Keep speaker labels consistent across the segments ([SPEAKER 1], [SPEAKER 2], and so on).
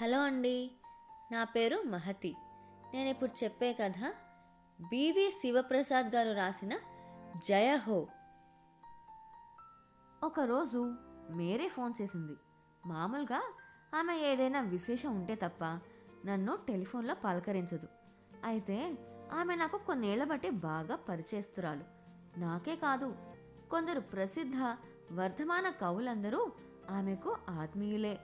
[SPEAKER 1] Hello అండి. నా పేరు మహతి. నేను ఇప్పుడు చెప్పే కథ బివి శివప్రసాద్ గారు రాసిన జయ హో. ఒకరోజు మేరే ఫోన్ చేసింది. మామూలుగా ఆమె ఏదైనా విశేషం ఉంటే తప్ప నన్ను టెలిఫోన్లో పలకరించదు. అయితే ఆమె నాకు కొన్నేళ్ళ బట్టి బాగా పరిచయస్తురాలు. నాకే కాదు కొందరు ప్రసిద్ధ వర్ధమాన కవులందరూ ఆమెకు ఆత్మీయులే.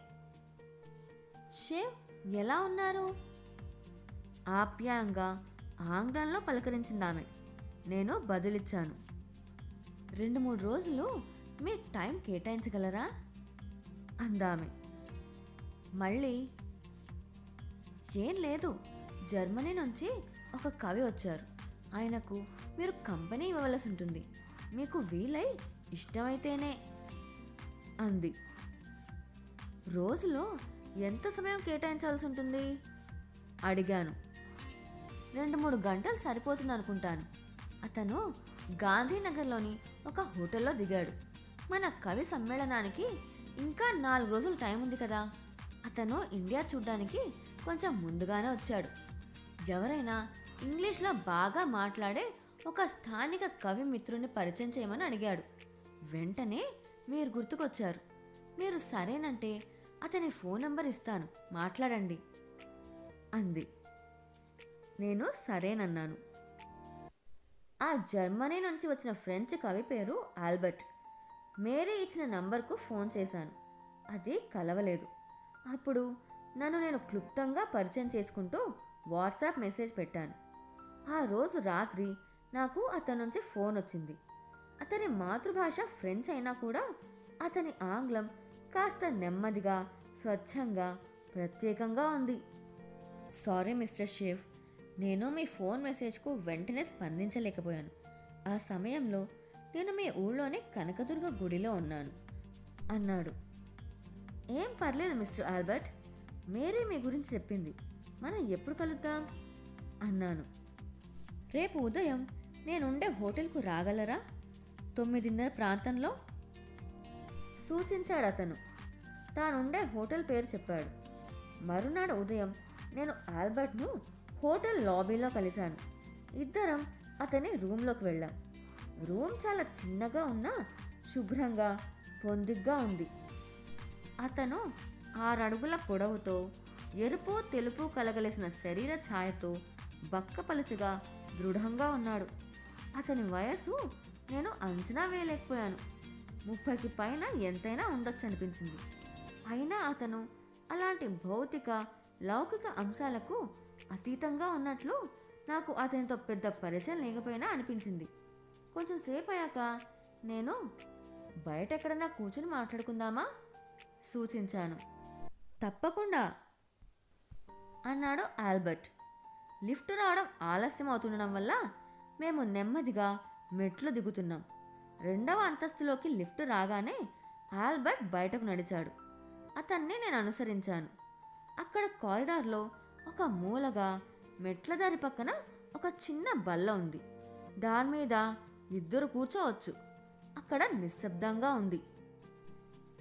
[SPEAKER 1] షేవ్ ఎలా ఉన్నారు? ఆప్యాయంగా ఆంగ్లంలో పలకరించిందామె. నేను బదులిచ్చాను. రెండు మూడు రోజులు మీ టైం కేటాయించగలరా? అందామె. మళ్ళీ ఏం లేదు. జర్మనీ నుంచి ఒక కవి వచ్చారు. ఆయనకు మీరు కంపెనీ ఇవ్వవలసి ఉంటుంది. మీకు వీలై ఇష్టమైతేనే అంది. రోజులో ఎంత సమయం కేటాయించాల్సి ఉంటుంది? అడిగాను. రెండు మూడు గంటలు సరిపోతుంది అనుకుంటాను. అతను గాంధీనగర్లోని ఒక హోటల్లో దిగాడు. మన కవి సమ్మేళనానికి ఇంకా నాలుగు రోజులు టైం ఉంది కదా. అతను ఇండియా చూడ్డానికి కొంచెం ముందుగానే వచ్చాడు. ఎవరైనా ఇంగ్లీష్లో బాగా మాట్లాడే ఒక స్థానిక కవి మిత్రుని పరిచయం చేయమని అడిగాడు. వెంటనే మీరు గుర్తుకొచ్చారు. మీరు సరేనంటే అతని ఫోన్ నంబర్ ఇస్తాను. మాట్లాడండి. అంది. నేను సరేనన్నాను. ఆ జర్మనీ నుంచి వచ్చిన ఫ్రెంచ్ కవి పేరు ఆల్బర్ట్. మేరీ ఇచ్చిన నంబర్కు ఫోన్ చేశాను. అది కలవలేదు. అప్పుడు నన్ను నేను క్లుప్తంగా పరిచయం చేసుకుంటూ వాట్సాప్ మెసేజ్ పెట్టాను. ఆ రోజు రాత్రి నాకు అతని నుంచి ఫోన్ వచ్చింది. అతని మాతృభాష ఫ్రెంచ్ అయినా కూడా అతని ఆంగ్లం కాస్త నెమ్మదిగా స్వచ్ఛంగా ప్రత్యేకంగా ఉంది. సారీ మిస్టర్ షేఫ్ నేను మీ ఫోన్ మెసేజ్కు వెంటనే స్పందించలేకపోయాను. ఆ సమయంలో నేను మీ ఊళ్ళోని కనకదుర్గ గుడిలో ఉన్నాను. అన్నాడు. ఏం పర్లేదు మిస్టర్ ఆల్బర్ట్ మేరీ మీ గురించి చెప్పింది. మనం ఎప్పుడు కలుద్దాం? అన్నాను. రేపు ఉదయం నేనుండే హోటల్కు రాగలరా? తొమ్మిదిన్నర ప్రాంతంలో సూచించాడు అతను. తానుండే హోటల్ పేరు చెప్పాడు. మరునాడు ఉదయం నేను ఆల్బర్ట్ను హోటల్ లాబీలో కలిశాను. ఇద్దరం అతని రూమ్లోకి వెళ్ళాం. రూమ్ చాలా చిన్నగా ఉన్నా శుభ్రంగా పొందిగ్గా ఉంది. అతను ఆరడుగుల పొడవుతో ఎరుపు తెలుపు కలగలిసిన శరీర ఛాయతో బక్కపలుచగా దృఢంగా ఉన్నాడు. అతని వయసు నేను అంచనా వేయలేకపోయాను. ముప్పైకి పైన ఎంతైనా ఉండొచ్చు అనిపించింది అయినా అతను అలాంటి భౌతిక లౌకిక అంశాలకు అతీతంగా ఉన్నట్లు నాకు అతనితో పెద్ద పరిచయం లేకపోయినా అనిపించింది. కొంచెం సేపు అయ్యాక నేను బయట ఎక్కడన్నా కూర్చుని మాట్లాడుకుందామా? సూచించాను. తప్పకుండా అన్నాడు ఆల్బర్ట్. లిఫ్ట్ రావడం ఆలస్యం అవుతుండడం వల్ల మేము నెమ్మదిగా మెట్లు దిగుతున్నాం. రెండవ అంతస్తులోకి లిఫ్ట్ రాగానే ఆల్బర్ట్ బయటకు నడిచాడు. అతన్ని నేను అనుసరించాను. అక్కడ కారిడార్లో ఒక మూలగా మెట్ల దారి పక్కన ఒక చిన్న బల్ల ఉంది. దాని మీద ఇద్దరు కూర్చోవచ్చు. అక్కడ నిశ్శబ్దంగా ఉంది.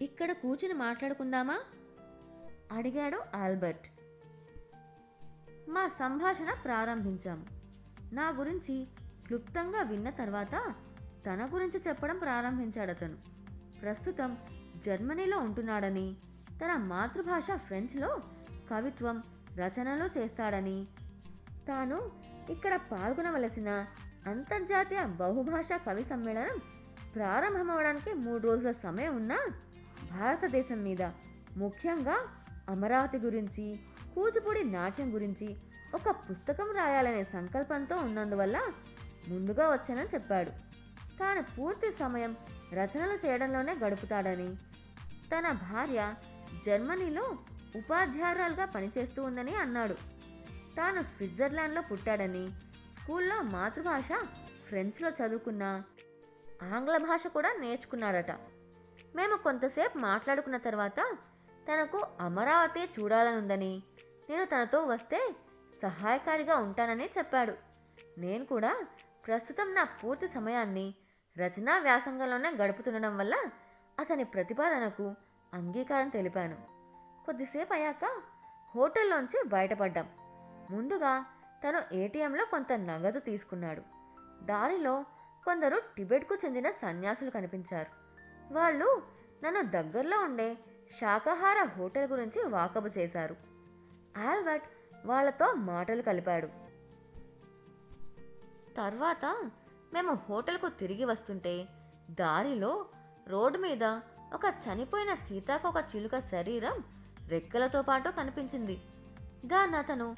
[SPEAKER 1] ఇక్కడ కూర్చుని మాట్లాడుకుందామా? అడిగాడు ఆల్బర్ట్. మా సంభాషణ ప్రారంభించాము నా గురించి క్లుప్తంగా విన్న తర్వాత తన గురించి చెప్పడం ప్రారంభించాడు అతను. ప్రస్తుతం జర్మనీలో ఉంటున్నాడని తన మాతృభాష ఫ్రెంచ్లో కవిత్వం రచనలు చేస్తాడని. తాను ఇక్కడ పాల్గొనవలసిన అంతర్జాతీయ బహుభాషా కవి సమ్మేళనం ప్రారంభమవడానికి మూడు రోజుల సమయం ఉన్నా భారతదేశం మీద ముఖ్యంగా అమరావతి గురించి కూచిపూడి నాట్యం గురించి ఒక పుస్తకం రాయాలనే సంకల్పంతో ఉన్నందువల్ల ముందుగా వచ్చానని చెప్పాడు. తాను పూర్తి సమయం రచనలు చేయడంలోనే గడుపుతాడని. తన భార్య జర్మనీలో ఉపాధ్యాయురాలుగా పనిచేస్తూ ఉందని అన్నాడు. తాను స్విట్జర్లాండ్లో పుట్టాడని స్కూల్లో మాతృభాష ఫ్రెంచ్లో చదువుకున్న ఆంగ్ల భాష కూడా నేర్చుకున్నాడట. మేము కొంతసేపు మాట్లాడుకున్న తర్వాత తనకు అమరావతి చూడాలనుందని నేను తనతో వస్తే సహాయకారిగా ఉంటానని చెప్పాడు. నేను కూడా ప్రస్తుతం నా పూర్తి సమయాన్ని రచనా వ్యాసంగంలోనే గడుపుతుండడం వల్ల అతని ప్రతిపాదనకు అంగీకారం తెలిపాను. కొద్దిసేపు అయ్యాక హోటల్లోంచి బయటపడ్డాం. ముందుగా తను ఏటీఎంలో కొంత నగదు తీసుకున్నాడు. దారిలో కొందరు టిబెట్కు చెందిన సన్యాసులు కనిపించారు. వాళ్ళు నన్ను దగ్గరలో ఉండే శాకాహార హోటల్ గురించి వాకబు చేశారు. ఆల్బర్ట్ వాళ్ళతో మాటలు కలిపాడు. తర్వాత మేము హోటల్కు తిరిగి వస్తుంటే దారిలో రోడ్డు మీద ఒక చనిపోయిన సీతాకొక చిలుక శరీరం రెక్కలతో పాటు కనిపించింది. దాన్ని అతను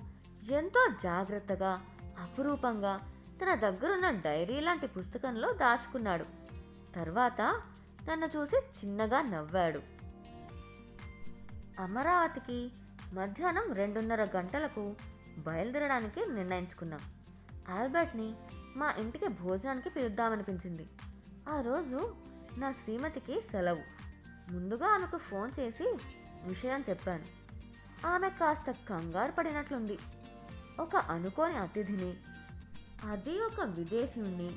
[SPEAKER 1] ఎంతో జాగ్రత్తగా అపురూపంగా తన దగ్గరున్న డైరీ లాంటి పుస్తకంలో దాచుకున్నాడు. తర్వాత నన్ను చూసి చిన్నగా నవ్వాడు. అమరావతికి మధ్యాహ్నం రెండున్నర గంటలకు బయలుదేరడానికి నిర్ణయించుకున్నాం. ఆల్బర్ట్ని మా ఇంటికి భోజనానికి పిలుద్దామనిపించింది. ఆ రోజు నా శ్రీమతికి సెలవు. ముందుగా ఆమెకు ఫోన్ చేసి విషయం చెప్పాను. ఆమె కాస్త కంగారు పడినట్లుంది. ఒక అనుకోని అతిథిని అది ఒక విదేశీయుణ్ణి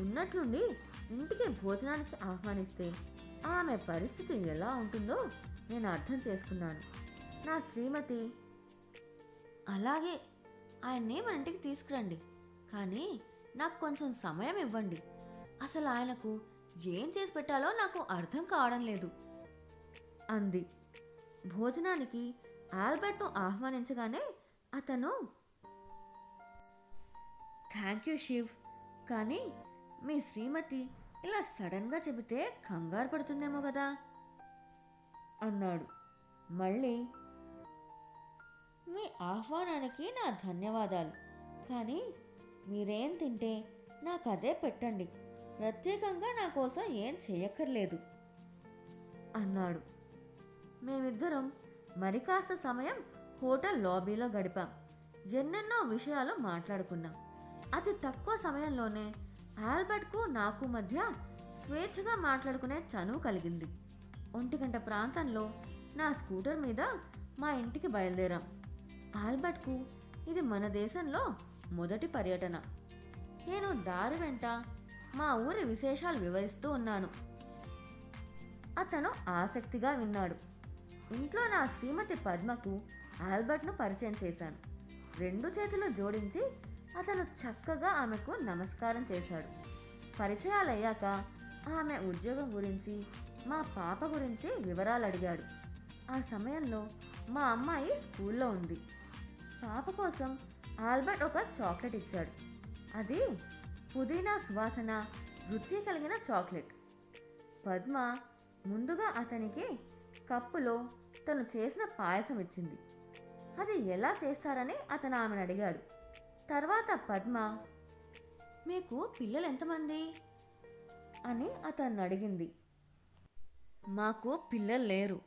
[SPEAKER 1] ఉన్నట్లుండి ఇంటికి భోజనానికి ఆహ్వానిస్తే ఆమె పరిస్థితి ఎలా ఉంటుందో నేను అర్థం చేసుకున్నాను. నా శ్రీమతి అలాగే ఆయన్నే మన ఇంటికి తీసుకురండి. కానీ నాకు కొంచెం సమయం ఇవ్వండి. అసలు ఆయనకు ఏం చేసి పెట్టాలో నాకు అర్థం కావడం లేదు. అంది. భోజనానికి ఆల్బర్ట్ను ఆహ్వానించగానే అతను థ్యాంక్ యూ శివ్ కానీ మీ శ్రీమతి ఇలా సడన్గా చెబితే కంగారు పడుతుందేమో కదా అన్నాడు. మళ్ళీ మీ ఆహ్వానానికి నా ధన్యవాదాలు కానీ మీరేం తింటే నాకు అదే పెట్టండి. ప్రత్యేకంగా నా కోసం ఏం చేయక్కర్లేదు. అన్నాడు. మేమిద్దరం మరి కాస్త సమయం హోటల్ లాబీలో గడిపాం. ఎన్నెన్నో విషయాలు మాట్లాడుకున్నాం. అతి తక్కువ సమయంలోనే ఆల్బర్ట్కు నాకు మధ్య స్వేచ్ఛగా మాట్లాడుకునే చనువు కలిగింది. ఒంటి గంట ప్రాంతంలో నా స్కూటర్ మీద మా ఇంటికి బయలుదేరాం. ఆల్బర్ట్కు ఇది మన దేశంలో మొదటి పర్యటన. నేను దారి వెంట మా ఊరి విశేషాలు వివరిస్తూ ఉన్నాను. అతను ఆసక్తిగా విన్నాడు. ఇంట్లో నా శ్రీమతి పద్మకు ఆల్బర్ట్ను పరిచయం చేశాను. రెండు చేతులు జోడించి అతను చక్కగా ఆమెకు నమస్కారం చేశాడు. పరిచయాలయ్యాక ఆమె ఉద్యోగం గురించి మా పాప గురించి వివరాలు అడిగాడు ఆ సమయంలో మా అమ్మాయి స్కూల్లో ఉంది. పాప కోసం ఆల్బర్ట్ ఒక చాక్లెట్ ఇచ్చాడు. అది పుదీనా సువాసన రుచి కలిగిన చాక్లెట్. పద్మ ముందుగా అతనికి కప్పులో తను చేసిన పాయసం ఇచ్చింది. అది ఎలా చేస్తారని అతను ఆమెను అడిగాడు. తర్వాత పద్మ మీకు పిల్లలు ఎంతమంది? అని అతన్ని అడిగింది. మాకు పిల్లలు లేరు.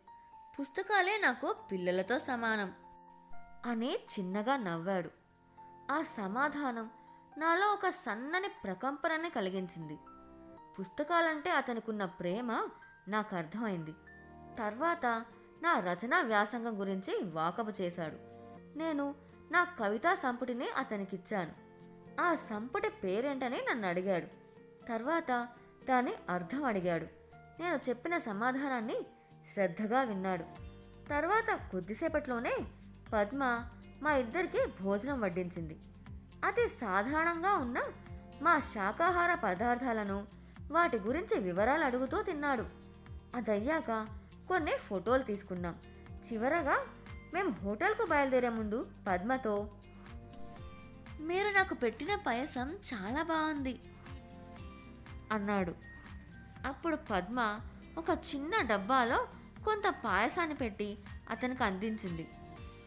[SPEAKER 1] పుస్తకాలే నాకు పిల్లలతో సమానం. అని చిన్నగా నవ్వాడు. ఆ సమాధానం నాలో ఒక సన్నని ప్రకంపనని కలిగించింది. పుస్తకాలంటే అతనికున్న ప్రేమ నాకు అర్థమైంది తర్వాత నా రచనా వ్యాసంగం గురించి వాకపు చేశాడు. నేను నా కవితా సంపుటిని అతనికిచ్చాను. ఆ సంపుటి పేరేంటని నన్ను అడిగాడు తర్వాత దాని అర్థం అడిగాడు నేను చెప్పిన సమాధానాన్ని శ్రద్ధగా విన్నాడు. తర్వాత కొద్దిసేపట్లోనే పద్మ మా ఇద్దరికి భోజనం వడ్డించింది. అతి సాధారణంగా ఉన్న మా శాకాహార పదార్థాలను వాటి గురించి వివరాలు అడుగుతూ తిన్నాడు. అదయ్యాక కొన్ని ఫోటోలు తీసుకున్నాం. చివరగా మేము హోటల్కు బయలుదేరే ముందు పద్మతో మీరు నాకు పెట్టిన పాయసం చాలా బాగుంది. అన్నాడు. అప్పుడు పద్మ ఒక చిన్న డబ్బాలో కొంత పాయసాన్ని పెట్టి అతనికి అందించింది.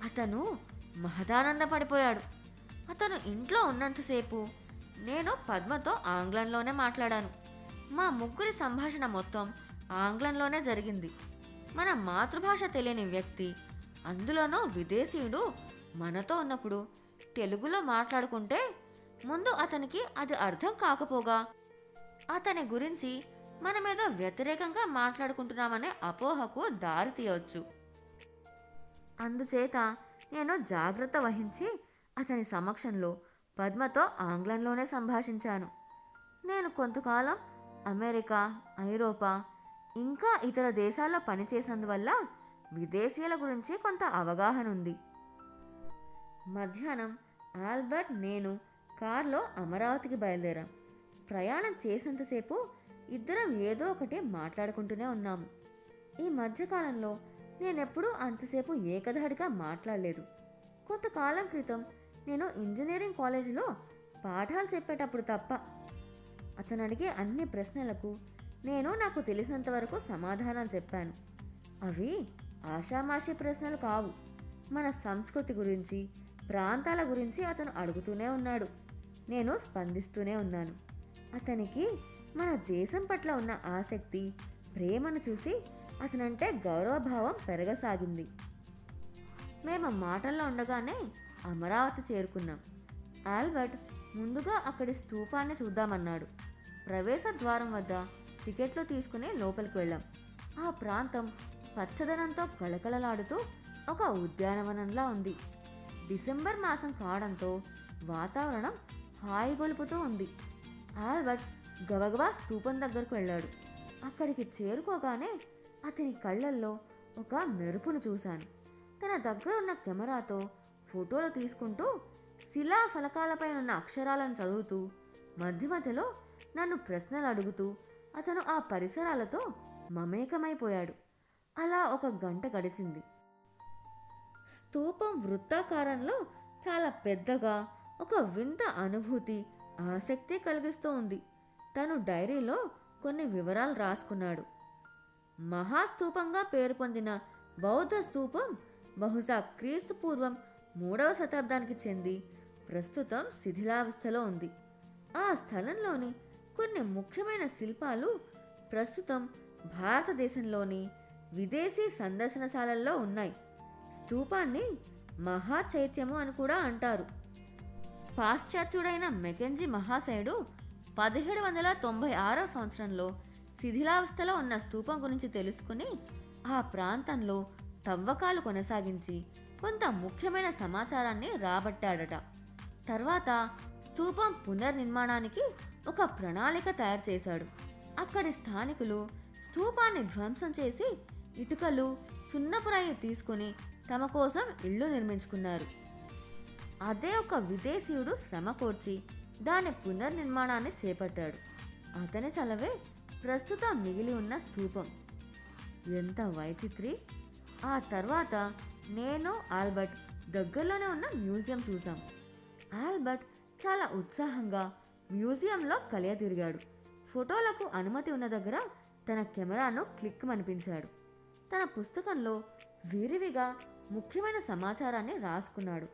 [SPEAKER 1] అతను మహదానందపడిపోయాడు అతను ఇంట్లో ఉన్నంతసేపు నేను పద్మతో ఆంగ్లంలోనే మాట్లాడాను. మా ముగ్గురి సంభాషణ మొత్తం ఆంగ్లంలోనే జరిగింది. మన మాతృభాష తెలియని వ్యక్తి అందులోనూ విదేశీయుడు మనతో ఉన్నప్పుడు తెలుగులో మాట్లాడుకుంటే ముందు అతనికి అది అర్థం కాకపోగా అతని గురించి మనమేదో వ్యతిరేకంగా మాట్లాడుకుంటున్నామనే అపోహకు దారి తీయవచ్చు అందుచేత నేను జాగ్రత్త వహించి అతని సమక్షంలో పద్మతో ఆంగ్లంలోనే సంభాషించాను. నేను కొంతకాలం అమెరికా ఐరోపా ఇంకా ఇతర దేశాల్లో పనిచేసినందువల్ల విదేశీయుల గురించి కొంత అవగాహన ఉంది. మధ్యాహ్నం ఆల్బర్ట్ నేను కారులో అమరావతికి బయలుదేరాం. ప్రయాణం చేసేంతసేపు ఇద్దరం ఏదో ఒకటి మాట్లాడుకుంటూనే ఉన్నాము. ఈ మధ్యకాలంలో నేనెప్పుడూ అంతసేపు ఏకధాడిగా మాట్లాడలేదు. కొంతకాలం క్రితం నేను ఇంజనీరింగ్ కాలేజీలో పాఠాలు చెప్పేటప్పుడు తప్ప అతను అడిగే అన్ని ప్రశ్నలకు నేను నాకు తెలిసినంత వరకు సమాధానం చెప్పాను. అవి ఆషామాషి ప్రశ్నలు కావు. మన సంస్కృతి గురించి ప్రాంతాల గురించి అతను అడుగుతూనే ఉన్నాడు. నేను స్పందిస్తూనే ఉన్నాను. అతనికి మన దేశం పట్ల ఉన్న ఆసక్తి ప్రేమను చూసి అతనంటే గౌరవభావం పెరగసాగింది. మేము మాటల్లో ఉండగానే అమరావతి చేరుకున్నాం. ఆల్బర్ట్ ముందుగా అక్కడి స్తూపాన్ని చూద్దామన్నాడు. ప్రవేశ ద్వారం వద్ద టికెట్లు తీసుకుని లోపలికి వెళ్ళాం. ఆ ప్రాంతం పచ్చదనంతో కళకళలాడుతూ ఒక ఉద్యానవనంలా ఉంది. డిసెంబర్ మాసం కావడంతో వాతావరణం హాయిగొలుపుతూ ఉంది. ఆల్బర్ట్ గబగబా స్తూపం దగ్గరకు వెళ్ళాడు. అక్కడికి చేరుకోగానే అతని కళ్ళల్లో ఒక మెరుపును చూశాను. తన దగ్గర ఉన్న కెమెరాతో ఫోటోలు తీసుకుంటూ శిలా ఫలకాలపై ఉన్న అక్షరాలను చదువుతూ మధ్య మధ్యలో నన్ను ప్రశ్నలు అడుగుతూ అతను ఆ పరిసరాలతో మమేకమైపోయాడు. అలా ఒక గంట గడిచింది. స్తూపం వృత్తాకారంలో చాలా పెద్దగా ఒక వింత అనుభూతి ఆసక్తి కలిగిస్తూ ఉంది తను డైరీలో కొన్ని వివరాలు రాసుకున్నాడు. మహాస్తూపంగా పేరు పొందిన బౌద్ధ స్తూపం బహుశా క్రీస్తు పూర్వం మూడవ శతాబ్దానికి చెంది ప్రస్తుతం శిథిలావస్థలో ఉంది. ఆ స్థలంలోని కొన్ని ముఖ్యమైన శిల్పాలు ప్రస్తుతం భారతదేశంలోని విదేశీ సందర్శనశాలల్లో ఉన్నాయి. స్తూపాన్ని మహాచైత్యము అని కూడా అంటారు. పాశ్చాత్యుడైన మెకెంజీ మహాశయుడు పదిహేడు వందల తొంభై ఆరవ సంవత్సరంలో శిథిలావస్థలో ఉన్న స్తూపం గురించి తెలుసుకుని ఆ ప్రాంతంలో తవ్వకాలు కొనసాగించి కొంత ముఖ్యమైన సమాచారాన్ని రాబట్టాడట. తర్వాత స్తూపం పునర్నిర్మాణానికి ఒక ప్రణాళిక తయారు చేశాడు. అక్కడి స్థానికులు స్థూపాన్ని ధ్వంసం చేసి ఇటుకలు సున్నపురాయి తీసుకుని తమ కోసం ఇళ్ళు నిర్మించుకున్నారు. అదే ఒక విదేశీయుడు శ్రమ కోర్చి దాని పునర్నిర్మాణాన్ని చేపట్టాడు. అతని చలవే ప్రస్తుతం మిగిలి ఉన్న స్థూపం. ఎంత వైచిత్రి. ఆ తర్వాత నేను ఆల్బర్ట్ దగ్గరలోనే ఉన్న మ్యూజియం చూసాం ఆల్బర్ట్ చాలా ఉత్సాహంగా మ్యూజియంలో కలియ తిరిగాడు. ఫోటోలకు అనుమతి ఉన్న దగ్గర తన కెమెరాను క్లిక్ అనిపించాడు తన పుస్తకంలో విరివిగా ముఖ్యమైన సమాచారాన్ని రాసుకున్నాడు.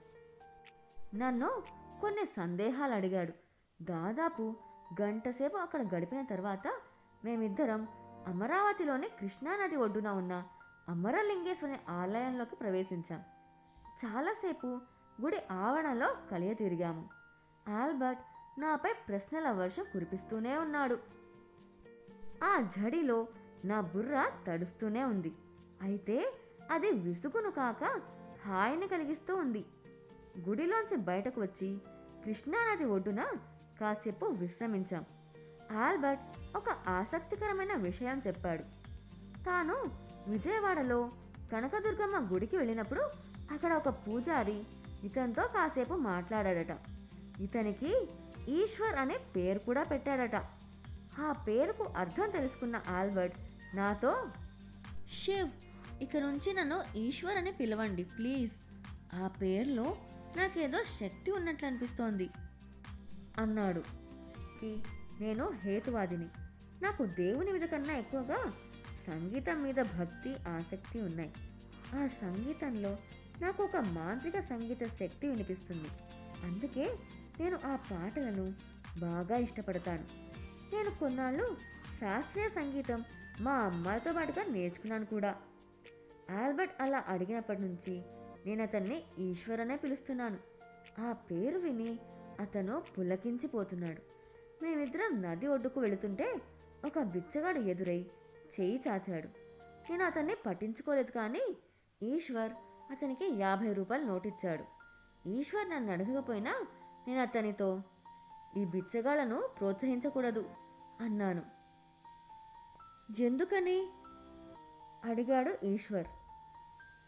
[SPEAKER 1] నన్ను కొన్ని సందేహాలు అడిగాడు. దాదాపు గంటసేపు అక్కడ గడిపిన తర్వాత మేమిద్దరం అమరావతిలోని కృష్ణానది ఒడ్డున ఉన్న అమరలింగేశ్వరి ఆలయంలోకి ప్రవేశించాం. చాలాసేపు గుడి ఆవరణలో కలియ తిరిగాము. ఆల్బర్ట్ నాపై ప్రశ్నల వర్షం కురిపిస్తూనే ఉన్నాడు. ఆ జడిలో నా బుర్ర తడుస్తూనే ఉంది. అయితే అది విసుగును కాక హాయిని కలిగిస్తూ ఉంది. గుడిలోంచి బయటకు వచ్చి కృష్ణానది ఒడ్డున కాసేపు విశ్రమించాం. ఆల్బర్ట్ ఒక ఆసక్తికరమైన విషయం చెప్పాడు. తాను విజయవాడలో కనకదుర్గమ్మ గుడికి వెళ్ళినప్పుడు అక్కడ ఒక పూజారి ఇతనితో కాసేపు మాట్లాడాడట. ఇతనికి ఈశ్వర్ అనే పేరు కూడా పెట్టాడట. ఆ పేరుకు అర్థం తెలుసుకున్న ఆల్బర్ట్ నాతో శివ్ ఇక నుంచి నన్ను ఈశ్వర్ అని పిలవండి ప్లీజ్. ఆ పేరులో నాకేదో శక్తి ఉన్నట్లు అనిపిస్తోంది అన్నాడు. నేను హేతువాదిని. నాకు దేవుని మీద కన్నా ఎక్కువగా సంగీతం మీద భక్తి ఆసక్తి ఉన్నాయి. ఆ సంగీతంలో నాకు ఒక మాంత్రిక సంగీత శక్తి వినిపిస్తుంది. అందుకే నేను ఆ పాటలను బాగా ఇష్టపడతాను. నేను కొన్నాళ్ళు శాస్త్రీయ సంగీతం మా అమ్మాయితో పాటుగా నేర్చుకున్నాను కూడా. ఆల్బర్ట్ అలా అడిగినప్పటి నుంచి నేను అతన్ని ఈశ్వరనే పిలుస్తున్నాను. ఆ పేరు విని అతను పులకించిపోతున్నాడు. మేమిద్దరం నది ఒడ్డుకు వెళుతుంటే ఒక బిచ్చగాడు ఎదురై చేయి చాచాడు. నేను అతన్ని పట్టించుకోలేదు కానీ ఈశ్వర్ అతనికి యాభై రూపాయలు నోటిచ్చాడు. ఈశ్వర్ నన్ను అడగకపోయినా నేను అతనితో ఈ బిచ్చగాళ్ళను ప్రోత్సహించకూడదు అన్నాను. ఎందుకని? అడిగాడు ఈశ్వర్.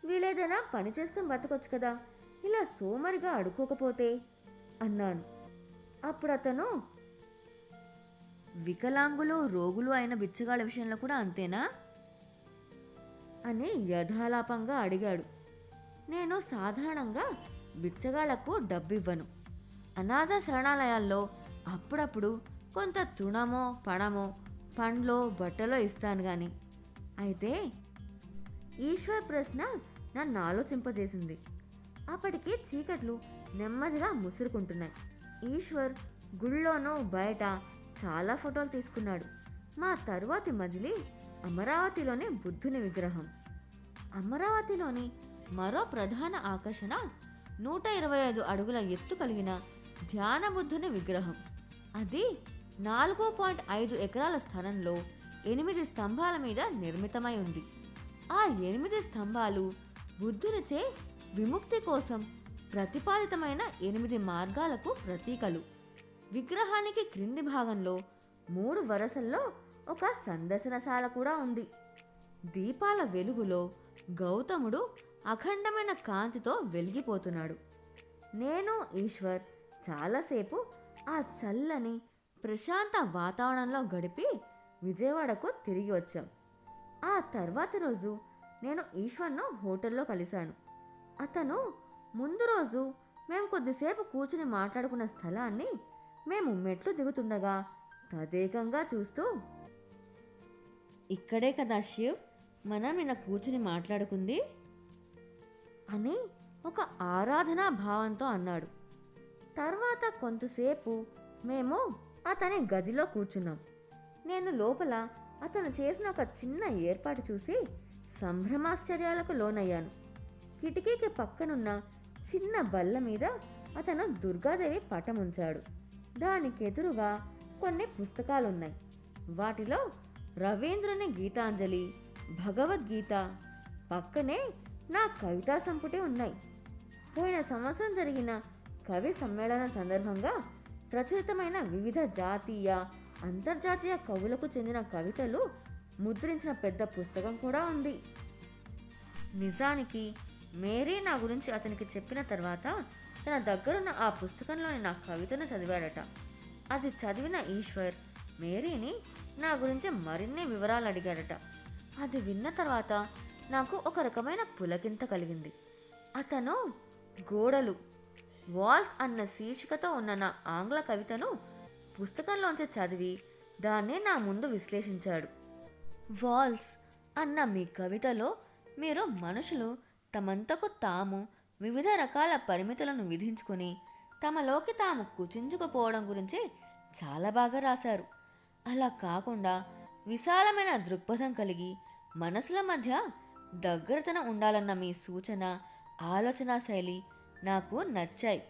[SPEAKER 1] వీలేదైనా పని చేసుకుని బతకొచ్చు కదా ఇలా సోమరిగా అడుకోకపోతే అన్నాను. అప్పుడు అతను వికలాంగులు రోగులు అయిన బిచ్చగాళ్ళ విషయంలో కూడా అంతేనా? అని యథాలాపంగా అడిగాడు. నేను సాధారణంగా బిచ్చగాళ్ళకు డబ్బివ్వను. అనాథ శరణాలయాల్లో అప్పుడప్పుడు కొంత తృణమో పణమో పండ్లో బట్టలో ఇస్తాను గాని. అయితే ఈశ్వర్ ప్రశ్న నన్ను ఆలోచింపజేసింది. అప్పటికి చీకట్లు నెమ్మదిగా ముసురుకుంటున్నాయి. ఈశ్వర్ గుళ్ళోనూ బయట చాలా ఫోటోలు తీసుకున్నాడు. మా తరువాతి మజిలీ అమరావతిలోని బుద్ధుని విగ్రహం. అమరావతిలోని మరో ప్రధాన ఆకర్షణ నూట ఇరవై ఐదు అడుగుల ఎత్తు కలిగిన ధ్యాన బుద్ధుని విగ్రహం. అది నాలుగు పాయింట్ ఐదు ఎకరాల స్థలంలో ఎనిమిది స్తంభాల మీద నిర్మితమై ఉంది. ఆ ఎనిమిది స్తంభాలు బుద్ధునిచే విముక్తి కోసం ప్రతిపాదితమైన ఎనిమిది మార్గాలకు ప్రతీకలు. విగ్రహానికి క్రింది భాగంలో మూడు వరసల్లో ఒక సందర్శనశాల కూడా ఉంది. దీపాల వెలుగులో గౌతముడు అఖండమైన కాంతితో వెలిగిపోతున్నాడు. నేను ఈశ్వర్ చాలాసేపు ఆ చల్లని ప్రశాంత వాతావరణంలో గడిపి విజయవాడకు తిరిగి వచ్చాం. ఆ తర్వాత రోజు నేను ఈశ్వర్ను హోటల్లో కలిశాను. అతను ముందు రోజు మేము కొద్దిసేపు కూర్చుని మాట్లాడుకున్న స్థలాన్ని మేము మెట్లు దిగుతుండగా తదేకంగా చూస్తూ ఇక్కడే కదా శివ్ మనం నిన్న కూర్చుని మాట్లాడుకుంది? అని ఒక ఆరాధనా భావంతో అన్నాడు. తర్వాత కొంతసేపు మేము అతని గదిలో కూర్చున్నాం. నేను లోపల అతను చేసిన ఒక చిన్న ఏర్పాటు చూసి సంభ్రమాశ్చర్యాలకు లోనయ్యాను. కిటికీకి పక్కనున్న చిన్న బల్ల మీద అతను దుర్గాదేవి పటం ఉంచాడు దానికి ఎదురుగా కొన్ని పుస్తకాలున్నాయి. వాటిలో రవీంద్రుని గీతాంజలి భగవద్గీత పక్కనే నా కవితా సంపుటి ఉన్నాయి. పోయిన సంవత్సరం జరిగిన కవి సమ్మేళన సందర్భంగా ప్రచురితమైన వివిధ జాతీయ అంతర్జాతీయ కవులకు చెందిన కవితలు ముద్రించిన పెద్ద పుస్తకం కూడా ఉంది. నిజానికి మేరీ నా గురించి అతనికి చెప్పిన తర్వాత తన దగ్గరున్న ఆ పుస్తకంలోని నా కవితను చదివాడట. అది చదివిన ఈశ్వర్ మేరీని నా గురించి మరిన్ని వివరాలు అడిగాడట. అది విన్న తర్వాత నాకు ఒక రకమైన పులకింత కలిగింది. అతను గోడలు వాల్స్ అన్న శీర్షికతో ఉన్న నా ఆంగ్ల కవితను పుస్తకంలోంచి చదివి దాన్ని నా ముందు విశ్లేషించాడు. వాల్స్ అన్న మీ కవితలో మీరు మనుషులు తమంతకు తాము వివిధ రకాల పరిమితులను విధించుకొని తమలోకి తాము కుచించుకుపోవడం గురించి చాలా బాగా రాశారు. అలా కాకుండా విశాలమైన దృక్పథం కలిగి మనసుల మధ్య దగ్గరతన ఉండాలన్న మీ సూచన ఆలోచన శైలి నాకు నచ్చాయి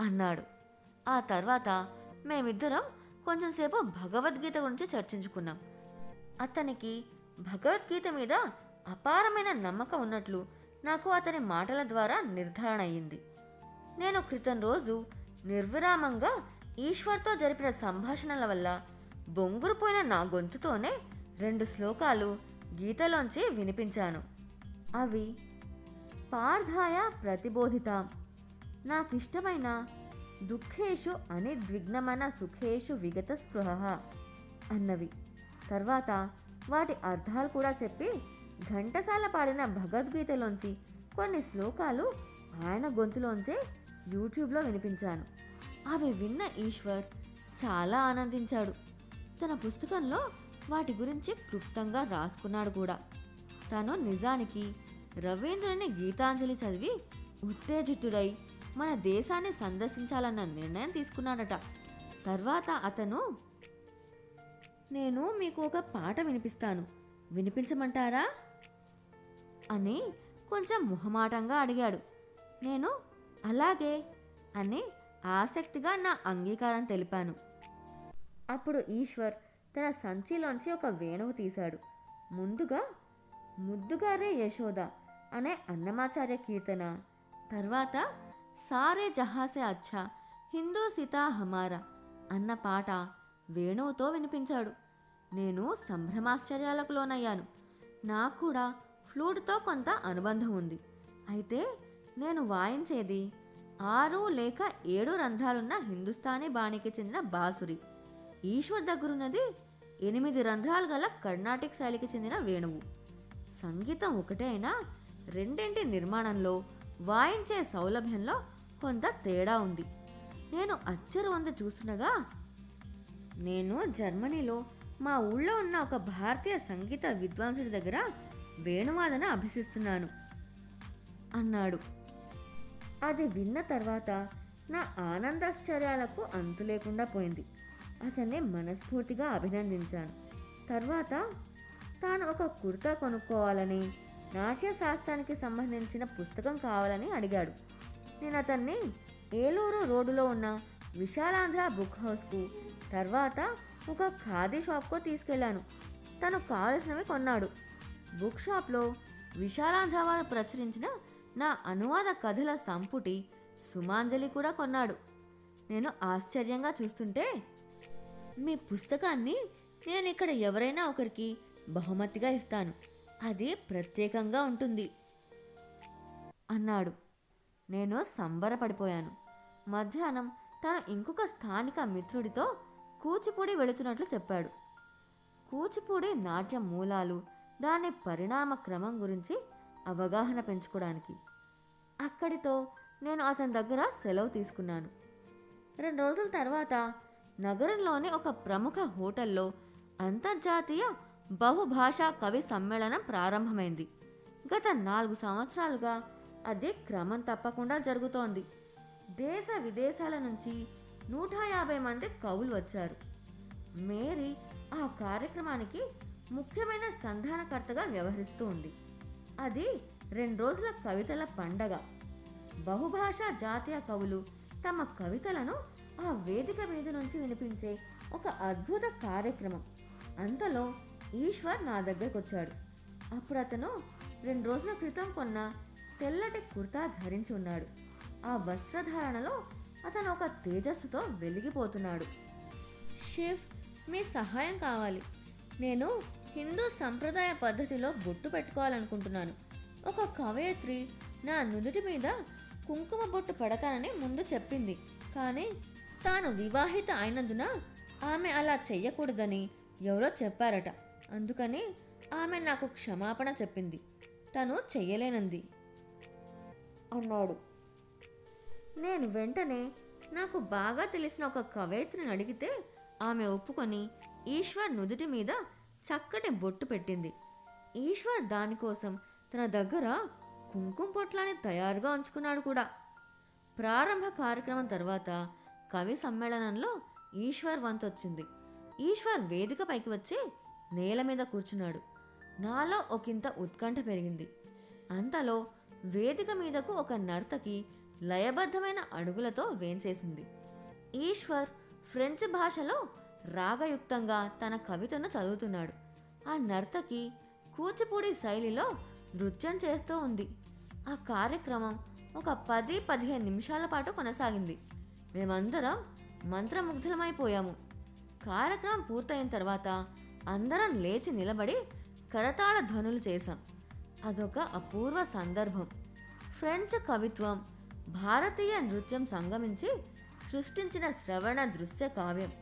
[SPEAKER 1] అన్నాడు. ఆ తర్వాత మేమిద్దరం కొంచెంసేపు భగవద్గీత గురించి చర్చించుకున్నాం. అతనికి భగవద్గీత మీద అపారమైన నమ్మకం ఉన్నట్లు నాకు అతని మాటల ద్వారా నిర్ధారణ అయ్యింది. నేను క్రితం రోజు నిర్విరామంగా ఈశ్వర్తో జరిపిన సంభాషణల వల్ల బొంగురుపోయిన నా గొంతుతోనే రెండు శ్లోకాలు గీతలోంచి వినిపించాను. అవి పార్థాయ ప్రతిబోధిత నాకిష్టమైన దుఃఖేషు అనిద్విఘ్నమన సుఖేషు విగత స్పృహ అన్నవి. తర్వాత వాటి అర్థాలు కూడా చెప్పి ఘంటసాల పాడిన భగవద్గీతలోంచి కొన్ని శ్లోకాలు ఆయన గొంతులోంచే యూట్యూబ్లో వినిపించాను. అవి విన్న ఈశ్వర్ చాలా ఆనందించాడు. తన పుస్తకంలో వాటి గురించి క్లుప్తంగా రాసుకున్నాడు కూడా. తను నిజానికి రవీంద్రుని గీతాంజలి చదివి ఉత్తేజితుడై మన దేశాన్ని సందర్శించాలన్న నిర్ణయం తీసుకున్నాడట. తర్వాత అతను నేను మీకు ఒక పాట వినిపిస్తాను. వినిపించమంటారా? అని కొంచెం మొహమాటంగా అడిగాడు. నేను అలాగే అని ఆసక్తిగా నా అంగీకారం తెలిపాను. అప్పుడు ఈశ్వర్ తన సంచిలోంచి ఒక వేణువు తీశాడు. ముందుగా ముద్దుగారే యశోద అనే అన్నమాచార్య కీర్తన తర్వాత సారే జహాసే అచ్చా హిందూ సీతా హమారా అన్న పాట వేణువుతో వినిపించాడు. నేను సంభ్రమాశ్చర్యాలకు లోనయ్యాను. నాకు కూడా ఫ్లూట్తో కొంత అనుబంధం ఉంది. అయితే నేను వాయించేది ఆరు లేక ఏడు రంధ్రాలున్న హిందుస్థానీ బాణికి చెందిన బాసురి. ఈశ్వర్ దగ్గరున్నది ఎనిమిది రంధ్రాలు గల కర్ణాటిక్ శైలికి చెందిన వేణువు. సంగీతం ఒకటే అయినా రెండింటి నిర్మాణంలో వాయించే సౌలభ్యంలో కొంత తేడా ఉంది. నేను అచ్చరు వంద చూస్తుండగా నేను జర్మనీలో మా ఊళ్ళో ఉన్న ఒక భారతీయ సంగీత విద్వాంసుడి దగ్గర వేణువాదన అభ్యసిస్తున్నాను. అన్నాడు. అది విన్న తర్వాత నా ఆనందాశ్చర్యాలకు అంతు లేకుండా పోయింది. అతన్ని మనస్ఫూర్తిగా అభినందించాను. తర్వాత తాను ఒక కుర్తా కొనుక్కోవాలని నాట్యశాస్త్రానికి సంబంధించిన పుస్తకం కావాలని అడిగాడు. నేను అతన్ని ఏలూరు రోడ్డులో ఉన్న విశాలాంధ్ర బుక్ హౌస్కు తర్వాత ఒక ఖాదీ షాప్కు తీసుకెళ్ళాను. తను కావలసినవి కొన్నాడు. బుక్ షాప్లో విశాలాంధ్రవార్ ప్రచురించిన నా అనువాద కథల సంపుటి సుమాంజలి కూడా కొన్నాడు. నేను ఆశ్చర్యంగా చూస్తుంటే మీ పుస్తకాన్ని నేను ఇక్కడ ఎవరైనా ఒకరికి బహుమతిగా ఇస్తాను. అది ప్రత్యేకంగా ఉంటుంది అన్నాడు. నేను సంబరపడిపోయాను. మధ్యాహ్నం తను ఇంకొక స్థానిక మిత్రుడితో కూచిపూడి వెళుతున్నట్లు చెప్పాడు. కూచిపూడి నాట్య మూలాలు దాని పరిణామ క్రమం గురించి అవగాహన పెంచుకోవడానికి. అక్కడితో నేను అతని దగ్గర సెలవు తీసుకున్నాను. రెండు రోజుల తర్వాత నగరంలోని ఒక ప్రముఖ హోటల్లో అంతర్జాతీయ బహుభాషా కవి సమ్మేళనం ప్రారంభమైంది. గత నాలుగు సంవత్సరాలుగా అది క్రమం తప్పకుండా జరుగుతోంది. దేశ విదేశాల నుంచి నూట యాభై మంది కవులు వచ్చారు. మేరీ ఆ కార్యక్రమానికి ముఖ్యమైన సంధానకర్తగా వ్యవహరిస్తూ ఉంది. అది రెండు రోజుల కవితల పండగ. బహుభాషా జాతీయ కవులు తమ కవితలను ఆ వేదిక మీద నుంచి వినిపించే ఒక అద్భుత కార్యక్రమం. అంతలో ఈశ్వర్ నా దగ్గరకు వచ్చాడు అప్పుడు అతను రెండు రోజుల క్రితం కొన్న తెల్లటి కుర్తా ధరించి ఉన్నాడు. ఆ వస్త్రధారణలో అతను ఒక తేజస్సుతో వెలిగిపోతున్నాడు. షెఫ్ మీ సహాయం కావాలి. నేను హిందూ సంప్రదాయ పద్ధతిలో బొట్టు పెట్టుకోవాలనుకుంటున్నాను. ఒక కవయత్రి నా నుదుటి మీద కుంకుమ బొట్టు పెడతానని ముందు చెప్పింది. కానీ తాను వివాహిత అయినందున ఆమె అలా చెయ్యకూడదని ఎవరో చెప్పారట. అందుకని ఆమె నాకు క్షమాపణ చెప్పింది. తను చెయ్యలేనంది. అన్నాడు. నేను వెంటనే నాకు బాగా తెలిసిన ఒక కవయిత్రిని అడిగితే ఆమె ఒప్పుకొని ఈశ్వర్ నుదుటి మీద చక్కటి బొట్టు పెట్టింది. ఈశ్వర్ దానికోసం తన దగ్గర కుంకుమ పొట్లాన్ని తయారుగా ఉంచుకున్నాడు కూడా. ప్రారంభ కార్యక్రమం తర్వాత కవి సమ్మేళనంలో ఈశ్వర్ వంతు వచ్చింది ఈశ్వర్ వేదిక పైకి వచ్చి నేల మీద కూర్చున్నాడు. నాలో ఒకంత ఉత్కంఠ పెరిగింది. అంతలో వేదిక మీదకు ఒక నర్తకి లయబద్ధమైన అడుగులతో వేంచేసింది. ఈశ్వర్ ఫ్రెంచ్ భాషలో రాగయుక్తంగా తన కవితను చదువుతున్నాడు. ఆ నర్తకి కూచిపూడి శైలిలో నృత్యం చేస్తూ ఉంది. ఆ కార్యక్రమం ఒక పది పదిహేను నిమిషాల పాటు కొనసాగింది. మేమందరం మంత్రముగ్ధులమైపోయాము. కార్యక్రమం పూర్తయిన తర్వాత అందరం లేచి నిలబడి కరతాళ ధ్వనులు చేశాం. అదొక అపూర్వ సందర్భం. ఫ్రెంచ్ కవిత్వం భారతీయ నృత్యం సంగమించి సృష్టించిన శ్రవణ దృశ్య కావ్యం.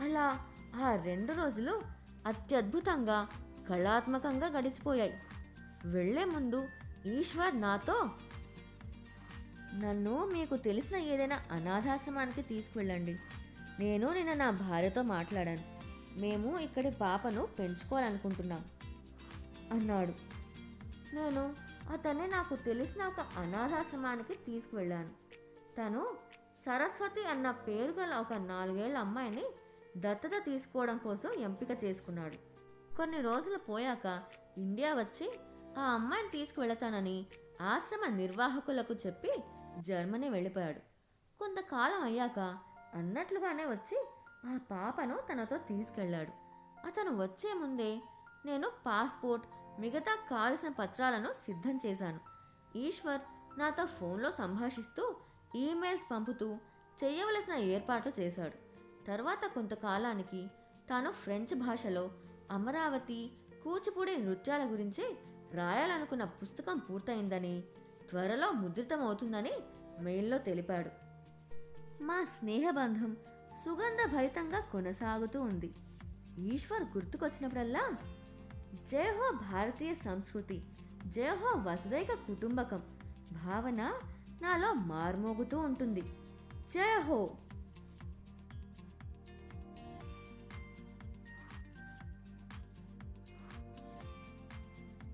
[SPEAKER 1] అలా ఆ రెండు రోజులు అత్యద్భుతంగా కళాత్మకంగా గడిచిపోయాయి. వెళ్ళే ముందు ఈశ్వర్ నాతో నన్ను మీకు తెలిసిన ఏదైనా అనాథాశ్రమానికి తీసుకువెళ్ళండి. నేను నిన్న నా భార్యతో మాట్లాడాను. మేము ఇక్కడి పాపను పెంచుకోవాలనుకుంటున్నాం. అన్నాడు. నేను అతన్ని నాకు తెలిసిన ఒక అనాథాశ్రమానికి తీసుకువెళ్ళాను. తను సరస్వతి అన్న పేరు గల ఒక నాలుగేళ్ళ అమ్మాయిని దత్తత తీసుకోవడం కోసం ఎంపిక చేసుకున్నాడు. కొన్ని రోజులు పోయాక ఇండియా వచ్చి ఆ అమ్మాయిని తీసుకువెళతానని ఆశ్రమ నిర్వాహకులకు చెప్పి జర్మనీ వెళ్ళిపోయాడు. కొంతకాలం అయ్యాక అన్నట్లుగానే వచ్చి ఆ పాపను తనతో తీసుకెళ్ళాడు. అతను వచ్చే ముందే నేను పాస్పోర్ట్ మిగతా కావలసిన పత్రాలను సిద్ధం చేశాను. ఈశ్వర్ నాతో ఫోన్లో సంభాషిస్తూ ఈమెయిల్స్ పంపుతూ చేయవలసిన ఏర్పాట్లు చేశాడు. తర్వాత కొంతకాలానికి తాను ఫ్రెంచ్ భాషలో అమరావతి కూచిపూడి నృత్యాల గురించి రాయాలనుకున్న పుస్తకం పూర్తయిందని త్వరలో ముద్రితమవుతుందని మెయిల్లో తెలిపాడు. మా స్నేహబంధం సుగంధభరితంగా కొనసాగుతూ ఉంది. ఈశ్వర్ గుర్తుకొచ్చినప్పుడల్లా జయహో భారతీయ సంస్కృతి జయహో వసుదైక కుటుంబకం భావన నాలో మార్మోగుతూ ఉంటుంది. జయహో!